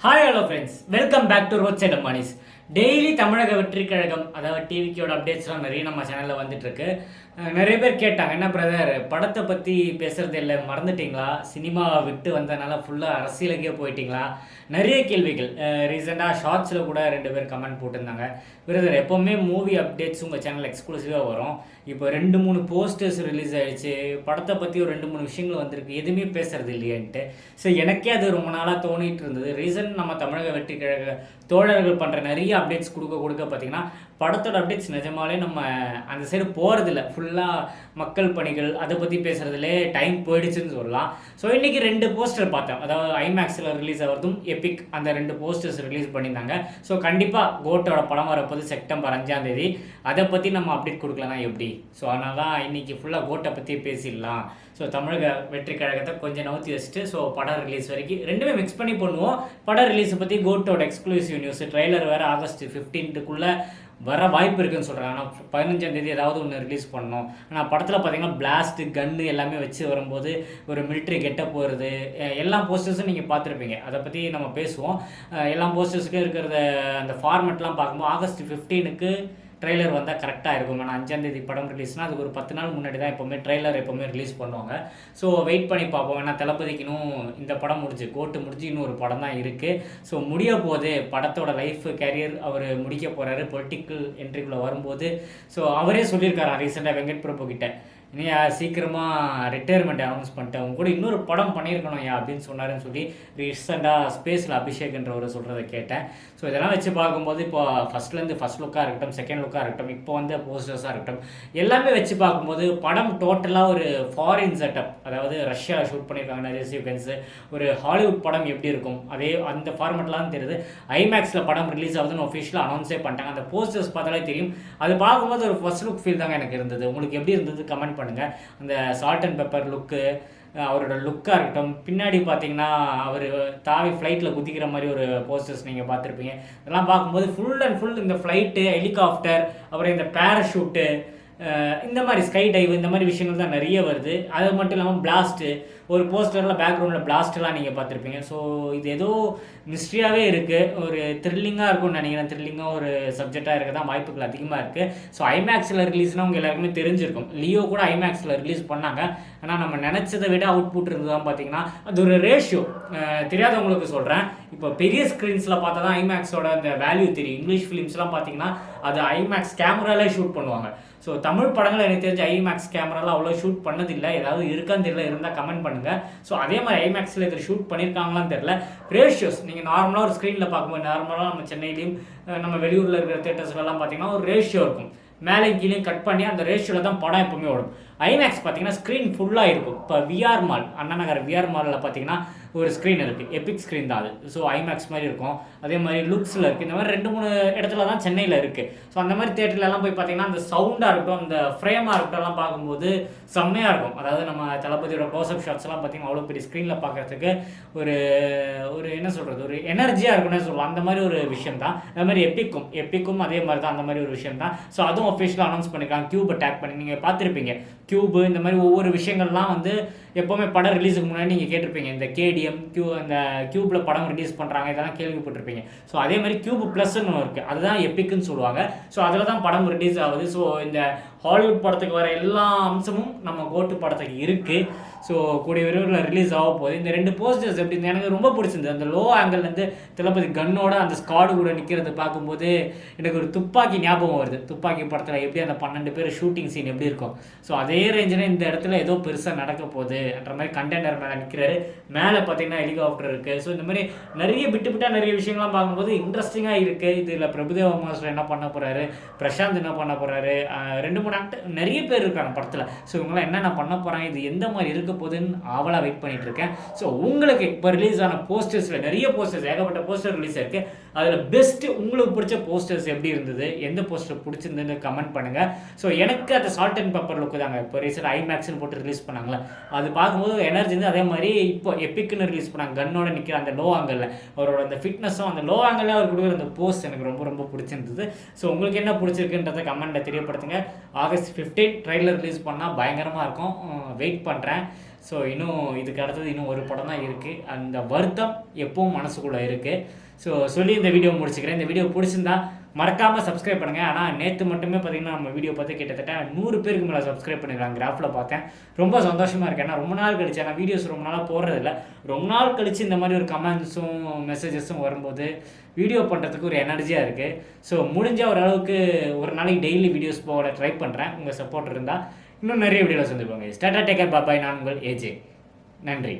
Hi hello friends welcome back to road side Ambanis daily Tamilaga Vettri Kazhagam அதாவது டிவிக்கியோட அப்டேட்ஸ்லாம் நிறைய நம்ம சேனலில் வந்துட்டுருக்கு. நிறைய பேர் கேட்டாங்க என்ன பிரதர் படத்தை பற்றி பேசுகிறது இல்லை மறந்துட்டிங்களா? சினிமா விட்டு வந்ததுனால ஃபுல்லாக அரசியலுக்கே போயிட்டீங்களா? நிறைய கேள்விகள். ரீசெண்டாக ஷார்ட்ஸில் கூட ரெண்டு பேர் கமெண்ட் போட்டிருந்தாங்க. பிரதர் எப்போவுமே மூவி அப்டேட்ஸ் உங்கள் சேனல் எக்ஸ்க்ளூசிவாக வரும். இப்போ ரெண்டு மூணு போஸ்டர்ஸ் ரிலீஸ் ஆகிடுச்சு படத்தை பற்றி ஒரு ரெண்டு மூணு விஷயங்கள் வந்திருக்கு. எதுவுமே பேசுறது இல்லையன்ட்டு. ஸோ எனக்கே அது ரொம்ப நாளாக தோணிட்டு இருந்தது. ரீசன் நம்ம தமிழக வெற்றி கழக தோழர்கள் பண்ணுற நிறைய அப்டேட்ஸ் கொடுக்க கொடுக்க பார்த்தீங்கன்னா படத்தோட அப்டேட்ஸ் நிஜமாலே நம்ம அந்த சைடு போகிறதில்ல ஃபுல்லாக மக்கள் பணிகள் அதை பற்றி பேசுகிறதுலே டைம் போயிடுச்சுன்னு சொல்லலாம். ஸோ இன்றைக்கி ரெண்டு போஸ்டர் பார்த்தேன். அதாவது ஐமேக்ஸில் ரிலீஸ் ஆகிறதும் எபிக் அந்த ரெண்டு போஸ்டர்ஸ் ரிலீஸ் பண்ணியிருந்தாங்க. ஸோ கண்டிப்பாக கோட்டோட படம் வரப்போது செப்டம்பர் அஞ்சாம் தேதி. அதை பற்றி நம்ம அப்டேட் கொடுக்கலனா எப்படி? ஸோ அதனால தான் இன்றைக்கி ஃபுல்லாக கோட்டை பற்றி பேசிடலாம். ஸோ தமிழக வெற்றி கழகத்தை கொஞ்சம் நவுத்தி வச்சுட்டு ஸோ படம் ரிலீஸ் வரைக்கும் ரெண்டுமே மிக்ஸ் பண்ணி பண்ணுவோம் படம் ரிலீஸை பற்றி கோட்டோட எக்ஸ்க்ளூசிவ் நியூஸ் ட்ரைலர் வேறு ஆகஸ்ட் ஃபிஃப்டீன்த்துக்குள்ளே வர வாய்ப்பு இருக்குன்னு சொல்கிறாங்க ஆனால் பதினஞ்சாம் தேதி ஏதாவது ஒன்று ரிலீஸ் பண்ணணும். ஆனால் படத்தில் பார்த்தீங்கன்னா பிளாஸ்ட் கன்று எல்லாமே வச்சு வரும்போது ஒரு மிலிட்ரி கெட்ட போகிறது எல்லா போஸ்டர்ஸும் நீங்கள் பார்த்துருப்பீங்க. அதை பற்றி நம்ம பேசுவோம். எல்லா போஸ்டர்ஸுக்கும் இருக்கிறத அந்த ஃபார்மெட்லாம் பார்க்கும்போது ஆகஸ்ட் ஃபிஃப்டீனுக்கு ட்ரெய்லர் வந்தால் கரெக்டாக இருக்கும் ஏன்னா அஞ்சாந்தேதி படம் ரிலீஸ்னால் அதுக்கு ஒரு பத்து நாள் முன்னாடி தான் எப்போவுமே ட்ரெய்லர் எப்போவுமே ரிலீஸ் பண்ணுவாங்க. ஸோ வெயிட் பண்ணி பார்ப்போம். ஏன்னா தளபதிக்குனும் இந்த படம் முடிஞ்சு கோட்டு முடிஞ்சு இன்னும் ஒரு படம் தான் இருக்குது ஸோ முடிய போது படத்தோட லைஃப் கேரியர் அவர் முடிக்க போகிறாரு பொலிட்டிக்கல் என்ட்ரிக்குள்ளே வரும்போது. ஸோ அவரே சொல்லியிருக்காரா ரீசெண்டாக வெங்கட் பிரபு கிட்ட. நீ சீக்கிரமாக ரிட்டையர்மெண்ட் அனௌன்ஸ் பண்ணிட்டேன். உங்க கூட இன்னொரு படம் பண்ணியிருக்கணும் யா அப்படின்னு சொன்னாருன்னு சொல்லி ரீசெண்டாக ஸ்பேஸில் அபிஷேக்ன்றவர் சொல்கிறத கேட்டேன். ஸோ இதெல்லாம் வச்சு பார்க்கும்போது இப்போ ஃபஸ்ட்லேருந்து ஃபஸ்ட் லுக்காக இருக்கட்டும் செகண்ட் லுக்காக இருக்கட்டும் இப்போ வந்து போஸ்டர்ஸாக இருக்கட்டும் எல்லாமே வச்சு பார்க்கும்போது படம் டோட்டலாக ஒரு ஃபாரின் செட்டப் அதாவது ரஷ்யா ஷூட் பண்ணியிருக்காங்க நிறைய சீக்வன்ஸு ஒரு ஹாலிவுட் படம் எப்படி இருக்கும்? அதே அந்த ஃபார்மெட்லாம் தெரியுது. ஐமேக்ஸில் படம் ரிலீஸ் ஆகுதுன்னு ஒஃபிஷியலாக அனௌன்ஸே பண்ணிட்டாங்க. அந்த போஸ்டர்ஸ் பார்த்தாலே தெரியும். அது பார்க்கும்போது ஒரு ஃபஸ்ட் லுக் ஃபீல் தாங்க எனக்கு இருந்தது. உங்களுக்கு எப்படி இருந்தது? கமெண்ட் பண்ணுங்கள் அந்த சால்ட் அண்ட் பெப்பர் லுக்கு அவரோட லுக்காக இருக்கட்டும். பின்னாடி பார்த்தீங்கன்னா அவர் தாவி ஃப்ளைட்டில் குதிக்கிற மாதிரி ஒரு போஸ்டர்ஸ் நீங்கள் பார்த்துருப்பீங்க. இதெல்லாம் பார்க்கும்போது ஃபுல் அண்ட் ஃபுல் இந்த ஃப்ளைட்டு ஹெலிகாப்டர் அப்புறம் இந்த பேராஷூட்டு இந்த மாதிரி ஸ்கை டைவ் இந்த மாதிரி விஷயங்கள் தான் நிறைய வருது. அது மட்டும் இல்லாமல் பிளாஸ்ட்டு ஒரு போஸ்டரில் பேக்ரவுண்டில் பிளாஸ்ட்லாம் நீங்கள் பார்த்துருப்பீங்க. ஸோ இது ஏதோ மிஸ்ட்ரியாகவே இருக்குது ஒரு த்ரில்லிங்காக இருக்கும்னு நினைக்கிறேன். த்ரில்லிங்காக ஒரு சப்ஜெக்டாக இருக்க தான் வாய்ப்புகள் அதிகமாக இருக்குது ஸோ ஐமேக்ஸில் ரிலீஸ்னால் உங்கள் எல்லாருக்குமே தெரிஞ்சிருக்கும். லியோ கூட ஐமேக்ஸில் ரிலீஸ் பண்ணாங்க. ஆனால் நம்ம நினச்சதை விட அவுட்புட் இருந்ததான் பார்த்தீங்கன்னா அது ஒரு ரேஷியோ தெரியாதவங்களுக்கு சொல்கிறேன் இப்போ பெரிய ஸ்க்ரீன்ஸில் பார்த்தா தான் ஐமேக்ஸோட அந்த வேல்யூ தெரியும். இங்கிலீஷ் ஃபிலிம்ஸ்லாம் பார்த்தீங்கன்னா அது ஐமேக்ஸ் கேமராலே ஷூட் பண்ணுவாங்க. ஸோ தமிழ் படங்கள் எனக்கு தெரிஞ்ச ஐமேக்ஸ் கேமராலாம் அவ்வளோ ஷூட் பண்ணதில்லை. ஏதாவது இருக்கான்னு தெரியல இருந்தால் கமெண்ட் பண்ணுங்கள் ஸோ அதே மாதிரி ஐமேக்ஸில் இதில் ஷூட் பண்ணியிருக்காங்களான்னு தெரியல. ரேஷியோஸ் நீங்கள் நார்மலாக ஒரு ஸ்க்ரீனில் பார்க்கும்போது நார்மலாக நம்ம சென்னையிலையும் நம்ம வெளியூரில் இருக்கிற தேட்டர்ஸ்லாம் பார்த்தீங்கன்னா ஒரு ரேஷியோ இருக்கும். மேலே கீழே கட் பண்ணி அந்த ரேஷியோவில் தான் படம் எப்பவுமே ஓடும். ஐமேக்ஸ் பார்த்தீங்கன்னா ஸ்க்ரீன் ஃபுல்லாக இருக்கும். இப்போ VR mall Anna Nagar VR மாலில் பார்த்தீங்கன்னா ஒரு ஸ்க்ரீன் இருக்குது எபிக் ஸ்க்ரீன் தான் அது. ஸோ ஐமேக்ஸ் மாதிரி இருக்கும். அதே மாதிரி லுக்ஸில் இருக்குது இந்த மாதிரி ரெண்டு மூணு இடத்துல தான் சென்னையில் இருக்குது ஸோ அந்த மாதிரி தேட்டர்லலாம் போய் பார்த்தீங்கன்னா அந்த சவுண்டாக இருக்கட்டும் அந்த ஃப்ரேமாக இருக்கட்டும் பார்க்கும்போது செம்மையாக இருக்கும். அதாவது நம்ம தளபதியோட க்ளோஸ்அப் ஷாட்ஸ்லாம் பார்த்தீங்கன்னா அவ்வளோ பெரிய ஸ்க்ரீனில் பார்க்குறதுக்கு ஒரு ஒரு என்ன சொல்கிறது ஒரு எனர்ஜியாக இருக்கும்னு சொல்லலாம் அந்த மாதிரி ஒரு விஷயம் தான். அது மாதிரி எப்பிக்கும் எப்பிக்கும் அதே மாதிரி தான். அந்த மாதிரி ஒரு விஷயம் தான். ஸோ அதுவும் ஒஃபிஷியலாக அனௌன்ஸ் பண்ணிருக்காங்க. க்யூப் டேக் பண்ணி நீங்கள் பார்த்துருப்பீங்க. க்யூப் இந்த மாதிரி ஒவ்வொரு விஷயங்கள்லாம் வந்து எப்போவுமே படம் ரிலீஸுக்கு முன்னாடி நீங்கள் கேட்டிருப்பீங்க. இந்த கேடிஎம் கியூ அந்த கியூப்பில் படம் ரிலீஸ் பண்ணுறாங்க இதெல்லாம் கேள்விப்பட்டிருப்பீங்க. ஸோ அதே மாதிரி கியூப் ப்ளஸ்ன்னு ஒன்று இருக்குது அதுதான் எப்பிக்குன்னு சொல்லுவாங்க. ஸோ அதில் தான் படம் ரிலீஸ் ஆகுது. ஸோ இந்த ஹாலிவுட் படத்துக்கு வர எல்லா அம்சமும் நம்ம கோட்டு படத்துக்கு இருக்குது ஸோ கூடிய விரைவில் ரிலீஸ் ஆக போகுது. இந்த ரெண்டு போஸ்டர்ஸ் எப்படி இருந்தது? எனக்கு ரொம்ப பிடிச்சிருந்தது. அந்த லோ ஆங்கிள்லேருந்து தளபதி கன்னோட அந்த ஸ்காடு கூட நிற்கிறத பார்க்கும்போது எனக்கு ஒரு துப்பாக்கி ஞாபகம் வருது. துப்பாக்கி படத்தில் எப்படி அந்த பன்னெண்டு பேர் ஷூட்டிங் சீன் எப்படி இருக்கும்? ஸோ அதே ரேஞ்சில் இந்த இடத்துல ஏதோ பெருசாக நடக்க அப்படின்ற மாதிரி கண்டெய்னர் மேலே நிற்கிறாரு மேலே பார்த்தீங்கன்னா ஹெலிகாப்டர் இருக்குது ஸோ இந்த மாதிரி நிறைய விட்டு விட்டா நிறைய விஷயங்கள்லாம் பார்க்கும்போது இன்ட்ரெஸ்டிங்காக இருக்குது இதில் பிரபுதேவ மாஸ்டர் என்ன பண்ண போகிறாரு பிரசாந்த் என்ன பண்ண போகிறாரு ரெண்டு மூணு ஆக்டர் நிறைய பேர் இருக்காங்க படத்தில். ஸோ இவங்களாம் என்னென்ன பண்ண போகிறாங்க இது எந்த மாதிரி இருக்க போகுதுன்னு ஆவலாக வெயிட் பண்ணிட்டு இருக்கேன். ஸோ உங்களுக்கு இப்போ ரிலீஸ் ஆன போஸ்டர்ஸில் நிறைய போஸ்டர்ஸ் ஏகப்பட்ட போஸ்டர் ரிலீஸ் ஆயிருக்கு. அதில் பெஸ்ட்டு உங்களுக்கு பிடிச்ச போஸ்டர்ஸ் எப்படி இருந்தது? எந்த போஸ்டர் பிடிச்சிருந்ததுன்னு கமெண்ட் பண்ணுங்கள் ஸோ எனக்கு அந்த சால்ட் அண்ட் பெப்பர் லுக்கு தாங்க. இப்போ ரீசெண்ட் ஐமேக்ஸ்னு போட்டு ரிலீஸ் பண்ணாங்களே அது பார்க்கும்போது எனர்ஜி வந்து அதே மாதிரி இப்போ எப்பிக்னு ரிலீஸ் பண்ணாங்க. கன்னோட நிற்கிற அந்த லோ ஆங்கிளில் அவரோட அந்த ஃபிட்னஸும் அந்த லோ ஆங்கிளில் அவர் கொடுக்குற அந்த போஸ்ட் எனக்கு ரொம்ப ரொம்ப பிடிச்சிருந்தது. ஸோ உங்களுக்கு என்ன பிடிச்சிருக்குன்றதை கமெண்ட்டில் தெரியப்படுத்துங்க. ஆகஸ்ட் ஃபிஃப்டீன் ட்ரெய்லர் ரிலீஸ் பண்ணால் பயங்கரமாக இருக்கும். வெயிட் பண்ணுறேன் ஸோ இன்னும் இதுக்கு அடுத்தது இன்னும் ஒரு படம் தான் இருக்குது அந்த வருத்தம் எப்பவும் மனசுக்குள்ளே இருக்குது ஸோ சொல்லி இந்த வீடியோ முடிச்சுக்கிறேன். இந்த வீடியோ பிடிச்சிருந்தா மறக்காமல் சப்ஸ்கிரைப் பண்ணுங்கள் ஆனால் நேற்று மட்டுமே பார்த்தீங்கன்னா நம்ம வீடியோ பார்த்து கிட்டத்தட்ட நூறு பேருக்கு மேலே சப்ஸ்கிரைப் பண்ணிருக்காங்க. கிராஃபில் பார்த்தேன். ரொம்ப சந்தோஷமாக இருக்கேன் ஏன்னா ரொம்ப நாள் கழிச்சு நான் வீடியோஸ் ரொம்ப நாளாக போடுறதில்ல. ரொம்ப நாள் கழிச்சு இந்த மாதிரி ஒரு கமெண்ட்ஸும் மெசேஜஸும் வரும்போது வீடியோ பண்ணுறதுக்கு ஒரு எனர்ஜியாக இருக்குது ஸோ முடிஞ்ச ஓரளவுக்கு ஒரு நாளைக்கு டெய்லி வீடியோஸ் போட ட்ரை பண்ணுறேன் உங்கள் சப்போர்ட் இருந்தால் இன்னும் நிறைய வீடியோவில் சந்திப்பாங்க ஸ்டாட்டா டேக்கர் பாபாய் நான் உங்கள் ஏஜே நன்றி.